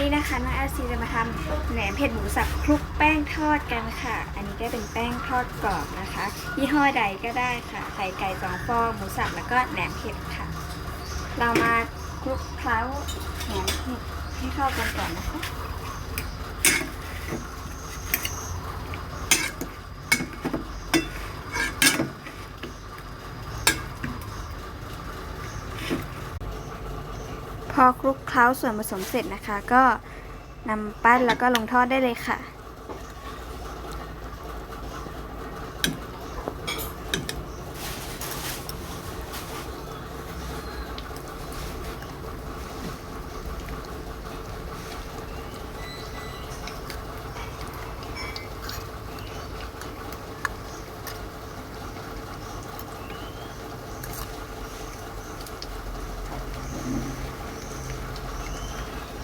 นี้นะคะน้องแอลซีจะมาทำแหนมเผ็ดหมูสับคลุกแป้งทอดกันค่ะ อันนี้ก็เป็นแป้งทอดกรอบนะคะ ยี่ห้อใดก็ได้ค่ะไข่ไก่สองฟองหมูสับแล้วก็แหนมเผ็ดค่ะ เรามาคลุกเคล้าแหนมเผ็ดให้เข้ากันก่อนนะคะ พอคลุกเคล้าส่วนผสมเสร็จนะคะ ก็นำปั้นแล้วก็ลงทอดได้เลยค่ะ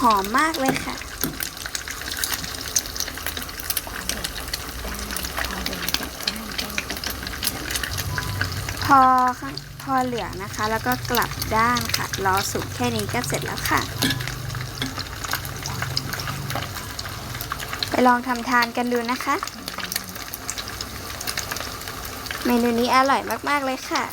หอมมากเลยค่ะพอพอเหลืองนะคะ แล้วก็กลับด้านค่ะรอสุกแค่นี้ก็เสร็จแล้วค่ะ ไปลองทำทานกันดูนะคะ เมนูนี้อร่อยมาก ๆ เลยค่ะ